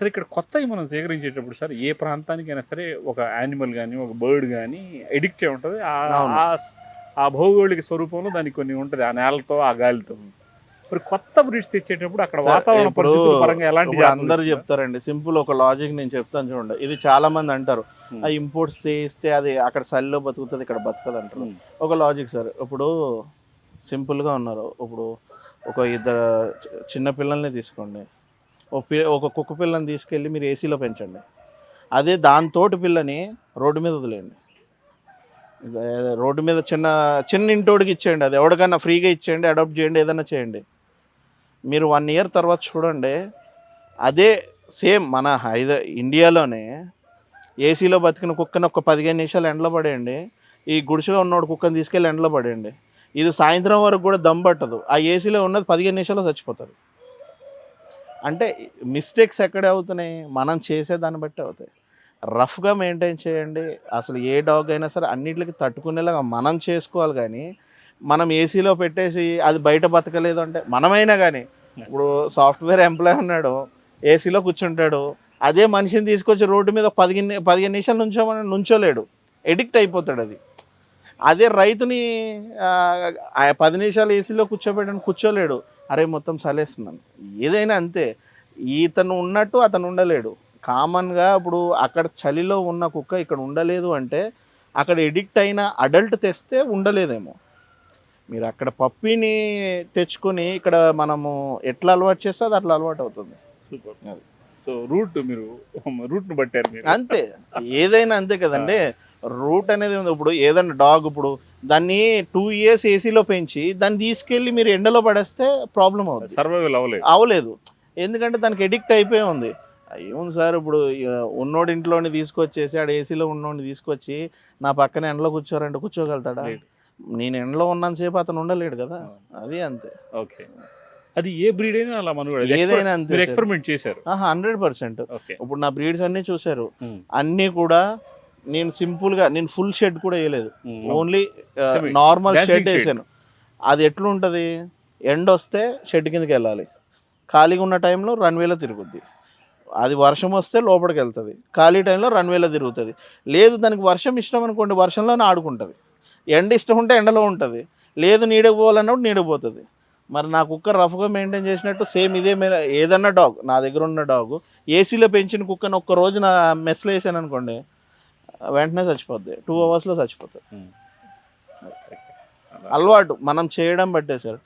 సరే ఇక్కడ కొత్తవి మనం సేకరించేటప్పుడు సార్ ఏ ప్రాంతానికైనా సరే ఒక యానిమల్ కానీ ఒక బర్డ్ కానీ ఎడిక్ట్ అయి ఉంటుంది. ఆ- భౌగోళిక స్వరూపంలో దానికి కొన్ని ఉంటుంది ఆ నేలతో ఆ గాలితో. మరి కొత్త బ్రీడ్స్ తెచ్చేటప్పుడు అక్కడ వాతావరణ పరిస్థితుల పరంగా ఎలాంటి అందరూ? చెప్తారండి. సింపుల్ ఒక లాజిక్ నేను చెప్తాను చూడండి. ఇది చాలా మంది అంటారు. ఆ ఇంపోర్ట్స్ చేస్తే అది అక్కడ చలిలో బతుకుతుంది ఇక్కడ బతకదు అంటారు. ఒక లాజిక్ సార్ ఇప్పుడు సింపుల్గా ఉన్నారు. ఇప్పుడు ఒక ఇద్దరు చిన్న పిల్లల్ని తీసుకోండి. ఒక పి ఒక కుక్క పిల్లని తీసుకెళ్ళి మీరు ఏసీలో పెంచండి. అదే దాంతోటి పిల్లని రోడ్డు మీద వదిలేయండి. రోడ్డు మీద చిన్న చిన్న ఇంటోడికి ఇచ్చేయండి. అది ఎవరికైనా ఫ్రీగా ఇచ్చేయండి అడాప్ట్ చేయండి ఏదైనా చేయండి. మీరు వన్ ఇయర్ తర్వాత చూడండి అదే సేమ్ మన హైద ఇండియాలోనే ఏసీలో బతికిన కుక్కని ఒక పదిహేను నిమిషాలు ఎండలో పడేయండి. ఈ గుడిసెలో ఉన్నోడు కుక్కని తీసుకెళ్ళి ఎండలో పడేయండి. ఇది సాయంత్రం వరకు కూడా దమ్ పట్టదు. ఆ ఏసీలో ఉన్నది పదిహేను నిమిషాలు చచ్చిపోతుంది. అంటే మిస్టేక్స్ ఎక్కడ అవుతున్నాయి? మనం చేసే దాన్ని బట్టి అవుతాయి. రఫ్గా మెయింటైన్ చేయండి. అసలు ఏ డాగ్ అయినా సరే అన్నిటికి తట్టుకునేలాగా మనం చేసుకోవాలి కానీ మనం ఏసీలో పెట్టేసి అది బయట బతకలేదు అంటే మనమైనా కానీ ఇప్పుడు సాఫ్ట్వేర్ ఎంప్లాయ్ ఉన్నాడు ఏసీలో కూర్చుంటాడు అదే మనిషిని తీసుకొచ్చి రోడ్డు మీద పదిహేను పదిహేను నిమిషాలు నుంచోమని నుంచోలేడు. ఎడిక్ట్ అయిపోతాడు అది. అదే రైతుని పది నిమిషాలు ఏసీలో కూర్చోబెట్టని కూర్చోలేడు. అరే మొత్తం చలేస్తున్నాను ఏదైనా అంతే. ఈతను ఉన్నట్టు అతను ఉండలేడు. కామన్గా ఇప్పుడు అక్కడ చలిలో ఉన్న కుక్క ఇక్కడ ఉండలేదు అంటే అక్కడ ఎడిక్ట్ అయిన అడల్ట్ తెస్తే ఉండలేదేమో. మీరు అక్కడ పప్పిని తెచ్చుకొని ఇక్కడ మనము ఎట్లా అలవాటు చేస్తే అది అట్లా అలవాటు అవుతుంది. సూపర్. అది. సో రూట్ మీరు రూట్ను పట్టారు మీరు. అంతే. ఏదైనా అంతే కదండి. రూట్ అనేది ఉంది. ఇప్పుడు ఏదైనా డాగ్ ఇప్పుడు దాన్ని టూ ఇయర్స్ ఏసీలో పెంచి దాన్ని తీసుకెళ్ళి మీరు ఎండలో పడేస్తే ప్రాబ్లం అవుతుంది సర్వైవల్ అవ్వలేదు. అవలేదు ఎందుకంటే దానికి ఎడిక్ట్ అయిపోయి ఉంది. ఏముంది సార్ ఇప్పుడు ఉన్నోడి ఇంట్లోని తీసుకొచ్చేసి ఆడ ఏసీలో ఉన్నోడిని తీసుకొచ్చి నా పక్కన ఎండలో కూర్చోరంటే కూర్చోగలుగుతాడా. నేను ఎండలో ఉన్నంతసేపు అతను ఉండలేడు కదా. అది అంతే. ఓకే. అది ఏ బ్రీడ్ అయినా అలా మనం ఏదైనా అంతే. ఎక్స్పెరిమెంట్ చేశారు. హండ్రెడ్ పర్సెంట్ ఇప్పుడు నా బ్రీడ్స్ అన్నీ చూశారు. అన్నీ కూడా నేను సింపుల్గా నేను ఫుల్ షెడ్ కూడా వేయలేదు. ఓన్లీ. Normal shed. వేసాను. అది ఎట్లుంటుంది? ఎండ వస్తే షెడ్ కిందకి వెళ్ళాలి. ఖాళీగా ఉన్న టైంలో రన్వేలో తిరుగుద్ది. అది వర్షం వస్తే లోపలికి వెళ్తుంది. ఖాళీ టైంలో రన్వేలో తిరుగుతుంది. లేదు దానికి వర్షం ఇష్టం అనుకోండి వర్షంలోనే ఆడుకుంటుంది. ఎండ ఇష్టం ఉంటే ఎండలో ఉంటుంది. లేదు నీడకు పోవాలన్నప్పుడు నీడకు పోతుంది. మరి నా కుక్క రఫ్గా మెయింటైన్ చేసినట్టు సేమ్ ఇదే ఏదన్నా డాగ్ నా దగ్గర ఉన్న డాగ్ ఏసీలో పెంచిన కుక్కను ఒక్క రోజు నా మెస్లో వేసాను అనుకోండి వెంటనే చచ్చిపోద్ది. టూ అవర్స్లో చచ్చిపోతుంది. అలవాటు మనం చేయడం బట్టే సార్.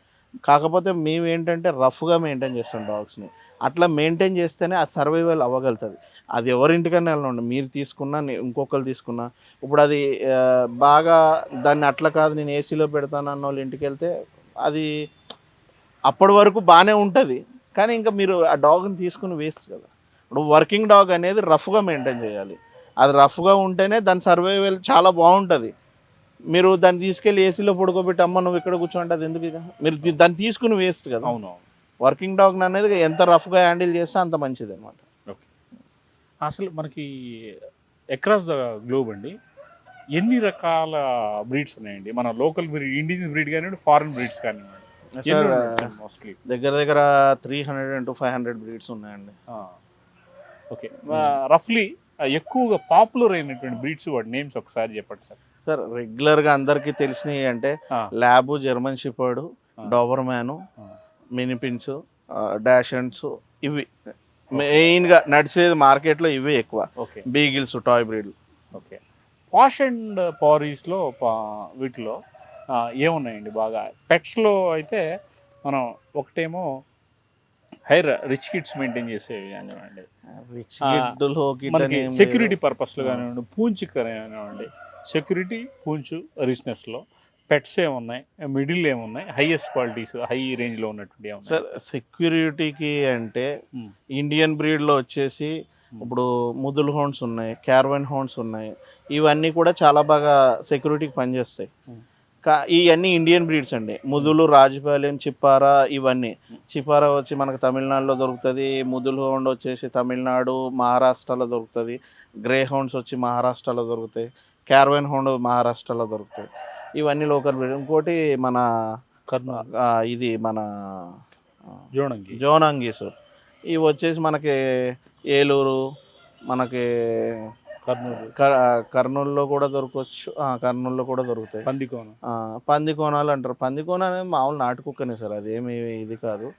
కాకపోతే మేము ఏంటంటే రఫ్గా మెయింటైన్ చేస్తాం డాగ్స్ని. అట్లా మెయింటైన్ చేస్తేనే ఆ సర్వైవల్ అవ్వగలుగుతుంది. అది ఎవరింటికన్నా వెళ్ళండి మీరు తీసుకున్నా ఇంకొకరు తీసుకున్నా. ఇప్పుడు అది బాగా దాన్ని అట్లా కాదు నేను ఏసీలో పెడతాను అన్న వాళ్ళ ఇంటికి వెళ్తే అది అప్పటి వరకు బాగానే ఉంటుంది. కానీ ఇంకా మీరు ఆ డాగ్ని తీసుకుని వేస్ట్ కదా. ఇప్పుడు వర్కింగ్ డాగ్ అనేది రఫ్గా మెయింటైన్ చేయాలి. అది రఫ్గా ఉంటేనే దాని సర్వైవల్ చాలా బాగుంటుంది. మీరు దాన్ని తీసుకెళ్ళి ఏసీలో పడుకోబెట్టి అమ్మ నువ్వు ఇక్కడ కూర్చోంటే అది ఎందుకు ఇక మీరు దాన్ని తీసుకుని వేస్ట్ కదా. అవును వర్కింగ్ డాగ్ అనేది ఎంత రఫ్గా హ్యాండిల్ చేస్తే అంత మంచిది అనమాట అసలు మనకి అక్రాస్ ద గ్లోబ్ అండి ఎన్ని రకాల బ్రీడ్స్ ఉన్నాయండి? మన లోకల్ బ్రీడ్ ఇండిజినస్ బ్రీడ్ కానివ్వండి ఫారెన్ బ్రీడ్స్ కానివ్వండి. సార్ మోస్ట్లీ దగ్గర దగ్గర three hundred to five hundred breeds ఉన్నాయండి. ఓకే రఫ్లీ ఎక్కువగా పాపులర్ అయినటువంటి బ్రీడ్స్ వాటి నేమ్స్ ఒకసారి చెప్పండి సార్. సార్ రెగ్యులర్గా అందరికీ తెలిసినవి అంటే. Lab German shepherd. Doberman. Minipins dachshunds ఇవి మెయిన్గా నడిచేది మార్కెట్లో ఇవే ఎక్కువ. Okay beagles toy breed okay posh and పారీస్లో వీటిలో ఏమున్నాయండి బాగా? పెట్స్లో అయితే మనం ఒకటేమో హైర్ రిచ్ కిడ్స్ మెయింటైన్ చేసేవి కానివ్వండి. సెక్యూరిటీ పర్పస్లో. కానివ్వండి పూంచి కానివ్వండి సెక్యూరిటీ పూంచు రిచ్నెస్లో పెట్స్ ఏమున్నాయి? మిడిల్ ఏమున్నాయి? హైయెస్ట్ క్వాలిటీస్ హై రేంజ్లో ఉన్నటువంటి సార్ సెక్యూరిటీకి అంటే. ఇండియన్ బ్రీడ్లో వచ్చేసి ఇప్పుడు ముదుల్ హోన్స్ ఉన్నాయి క్యార్వెన్ హోన్స్ ఉన్నాయి. ఇవన్నీ కూడా చాలా బాగా సెక్యూరిటీకి పనిచేస్తాయి. ఇవన్నీ ఇండియన్ బ్రీడ్స్ అండి. ముదులు రాజపాలెం చిప్పారా ఇవన్నీ. చిప్పారా వచ్చి మనకు తమిళనాడులో దొరుకుతుంది ముదుల్ హోండ్ వచ్చేసి తమిళనాడు మహారాష్ట్రలో దొరుకుతుంది గ్రే హోండ్స్ వచ్చి మహారాష్ట్రలో దొరుకుతాయి క్యార్వెన్ హోండ్ మహారాష్ట్రలో దొరుకుతాయి. ఇవన్నీ లోకల్ బ్రీడ్. ఇంకోటి మన ఇది మన ఆ, జోడంగి జోనాంగీస్ ఇవి వచ్చేసి మనకి ఏలూరు మనకి కర్నూలులో కూడా దొరకవచ్చు కర్నూలులో కూడా దొరుకుతాయి. పందికోన. ఆ, పంది కోణాలు అంటారు. పంది కోణ అనేది మామూలు నాటు కుక్కనే సార్. అది ఏమి ఇది కాదు.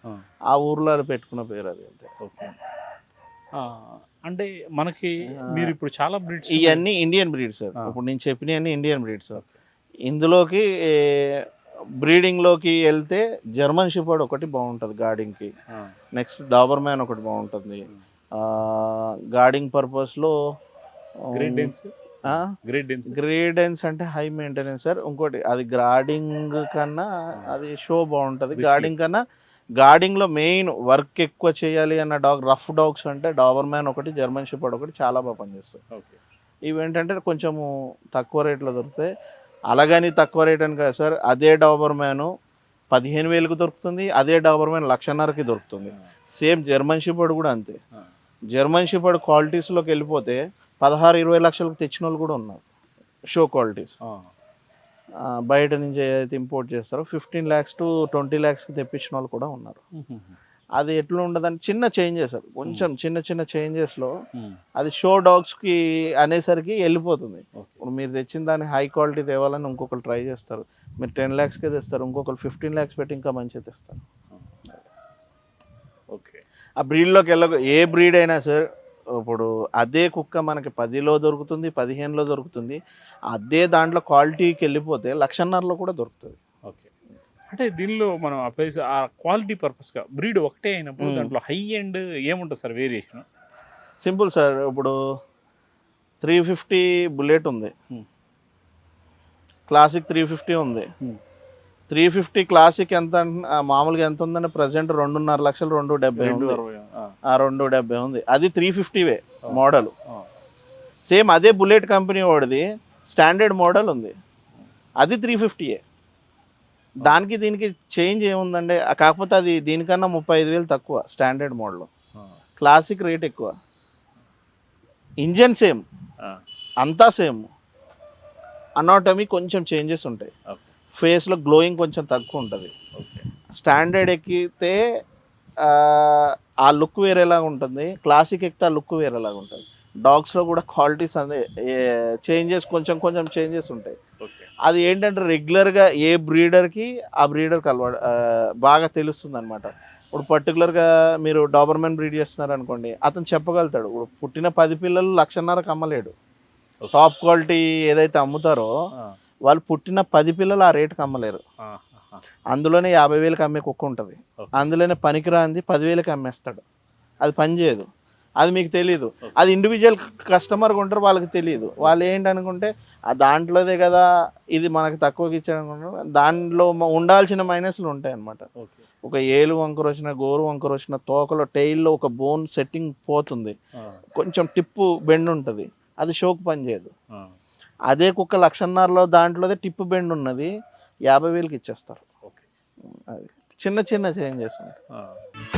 ఆ. ఊర్లో అది పెట్టుకున్న పేరు అది అంతే. ఓకే. అంటే మనకి మీరు ఇప్పుడు చాలా బ్రిడ్స్ ఇవన్నీ ఇండియన్ బ్రీడ్ సార్. ఇప్పుడు నేను చెప్పినవన్నీ ఇండియన్ బ్రీడ్ సార్. ఇందులోకి బ్రీడింగ్లోకి వెళ్తే జర్మన్ షిపర్డ్ ఒకటి బాగుంటుంది గార్డింగ్కి. నెక్స్ట్ డాబర్ మ్యాన్ ఒకటి బాగుంటుంది. గార్డింగ్ పర్పస్లో గ్రేడెన్స్ అంటే హై మెయింటెనెన్స్ సార్ ఇంకోటి అది గార్డింగ్ కన్నా అది షో బాగుంటుంది. గార్డింగ్ కన్నా గార్డింగ్లో మెయిన్ వర్క్ ఎక్కువ చేయాలి అన్న డాగ్ రఫ్ డాగ్స్ అంటే డాబర్ మ్యాన్ ఒకటి జర్మన్ షిపర్డ్ ఒకటి చాలా బాగా పనిచేస్తాయి. ఓకే ఇవి ఏంటంటే కొంచెము తక్కువ రేట్లో దొరుకుతాయి. అలాగని తక్కువ రేట్ అని కాదు సార్ అదే డాబర్ మ్యాన్ పదిహేను వేలకు దొరుకుతుంది అదే డాబర్ మ్యాన్ లక్షన్నరకి దొరుకుతుంది. సేమ్ జర్మన్ షిపర్డ్ కూడా అంతే. జర్మన్ షిపర్డ్ క్వాలిటీస్లోకి వెళ్ళిపోతే పదహారు ఇరవై లక్షలకు తెచ్చిన వాళ్ళు కూడా ఉన్నారు. షో క్వాలిటీస్ బయట నుంచి ఏదైతే ఇంపోర్ట్ చేస్తారో ఫిఫ్టీన్ ల్యాక్స్ టు ట్వంటీ ల్యాక్స్కి తెప్పించిన వాళ్ళు కూడా ఉన్నారు. అది ఎట్లా ఉండదంటే చిన్న చేంజెస్ కొంచెం చిన్న చిన్న చేంజెస్లో అది షో డాగ్స్కి అనేసరికి వెళ్ళిపోతుంది. ఇప్పుడు మీరు తెచ్చిన దాన్ని హై క్వాలిటీ తేవాలని ఇంకొకరు ట్రై చేస్తారు. మీరు టెన్ ల్యాక్స్కే తెస్తారు. ఇంకొకరు ఫిఫ్టీన్ ల్యాక్స్ పెట్టి ఇంకా మంచిగా తెస్తారు. ఓకే. ఆ బ్రీడ్లోకి వెళ్ళ ఏ బ్రీడ్ అయినా సార్ ఇప్పుడు అదే కుక్క మనకి పదిలో దొరుకుతుంది పదిహేనులో దొరుకుతుంది. అదే దాంట్లో క్వాలిటీకి వెళ్ళిపోతే లక్షన్నరలో కూడా దొరుకుతుంది. ఓకే. అంటే దీనిలో మనం అప్లై ఆ క్వాలిటీ పర్పస్గా బ్రీడ్ ఒకటే అయినప్పుడు. దాంట్లో హై అండ్ ఏముంటుంది సార్ వేరియేషన్? సింపుల్ సార్ ఇప్పుడు త్రీ ఫిఫ్టీ బుల్లెట్ ఉంది. క్లాసిక్ త్రీ ఫిఫ్టీ ఉంది. త్రీ ఫిఫ్టీ క్లాసిక్ ఎంత మామూలుగా ఎంత ఉందంటే ప్రజెంట్ రెండున్నర లక్షలు రెండు డెబ్బై రెండు అరవై రెండు డెబ్బై ఉంది. అది త్రీ ఫిఫ్టీవే. మోడల్. ఆ, సేమ్ అదే బుల్లెట్ కంపెనీ వాడిది స్టాండర్డ్ మోడల్ ఉంది. అది త్రీ ఫిఫ్టీయే దానికి దీనికి చేంజ్ ఏముందండి? ఆ, కాకపోతే అది దీనికన్నా ముప్పై ఐదు వేలు తక్కువ స్టాండర్డ్ మోడల్. ఆ, క్లాసిక్ రేట్ ఎక్కువ. Engine same. ఆ, అంతా సేమ్. అనాటమీ కొంచెం చేంజెస్ ఉంటాయి. ఫేస్లో గ్లోయింగ్ కొంచెం తక్కువ ఉంటుంది. స్టాండర్డ్ ఎక్కితే ఆ, లుక్ వేరేలాగా ఉంటుంది. క్లాసిక్ ఎక్కితే ఆ లుక్ వేరేలాగా ఉంటుంది. డాగ్స్లో కూడా క్వాలిటీస్ అదే చేంజెస్ కొంచెం కొంచెం చేంజెస్ ఉంటాయి. అది ఏంటంటే రెగ్యులర్గా ఏ బ్రీడర్కి ఆ బ్రీడర్కి అలవాటు బాగా తెలుస్తుంది అనమాట ఇప్పుడు పర్టికులర్గా మీరు డాబర్మెన్ బ్రీడ్ చేస్తున్నారు అనుకోండి అతను చెప్పగలుగుతాడు. ఇప్పుడు పుట్టిన పది పిల్లలు లక్షన్నరకు అమ్మలేడు. టాప్ క్వాలిటీ ఏదైతే అమ్ముతారో వాళ్ళు పుట్టిన పది పిల్లలు ఆ రేటుకి అమ్మలేరు. అందులోనే యాభై వేలకు అమ్మే కుక్క ఉంటుంది. అందులోనే పనికిరాంది పదివేలకి అమ్మేస్తాడు. అది పని చేయదు. అది మీకు తెలియదు. అది ఇండివిజువల్ కస్టమర్ ఉంటారు వాళ్ళకి తెలియదు వాళ్ళు ఏంటనుకుంటే ఆ దాంట్లోదే కదా ఇది మనకి తక్కువకి ఇచ్చాడు అనుకుంటారు. దాంట్లో ఉండాల్సిన మైనస్లు ఉంటాయి అన్నమాట ఓకే. ఒక ఏలు వంకర వచ్చిన గోరు వంకర వచ్చిన తోకలో టైల్లో ఒక బోన్ సెట్టింగ్ పోతుంది. కొంచెం టిప్పు బెండ్ ఉంటుంది. అది షోకు పని చేయదు. అదే కుక్క లక్షన్నరలో దాంట్లోదే టిప్పు బెండ్ ఉన్నది యాభై వేలకి ఇచ్చేస్తారు. చిన్న చిన్న చేంజెస్ ఉంటాయి.